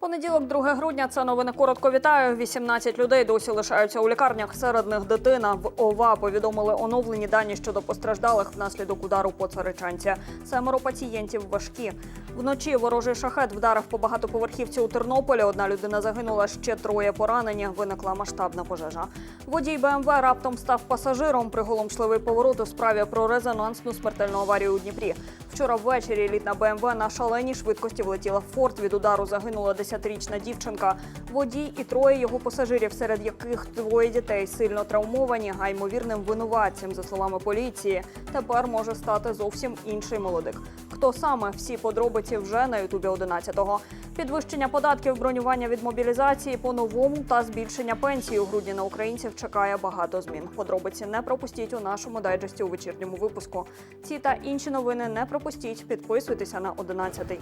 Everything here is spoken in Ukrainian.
Понеділок, 2 грудня. Це новини коротко вітаю. 18 людей досі лишаються у лікарнях. Серед них дитина. В ОВА повідомили оновлені дані щодо постраждалих внаслідок удару по царичанці. Семеро пацієнтів важкі. Вночі ворожий шахет вдарив по багатоповерхівці у Тернополі. Одна людина загинула, ще троє поранені. Виникла масштабна пожежа. Водій БМВ раптом став пасажиром. Приголомшливий поворот у справі про резонансну смертельну аварію у Дніпрі. Вчора ввечері елітна БМВ на шаленій швидкості влетіла в форт. Від удару загинула 10-річна дівчинка. Водій і троє його пасажирів, серед яких двоє дітей сильно травмовані, а ймовірним винуватцем, за словами поліції, тепер може стати зовсім інший молодик. Хто саме всі подробиці вже на Ютубі 11-го. Підвищення податків, бронювання від мобілізації по-новому та збільшення пенсії у грудні на українців чекає багато змін. Подробиці не пропустіть у нашому дайджесті у вечірньому випуску. Ці та інші новини не пропустіть. Підписуйтеся на 11-й.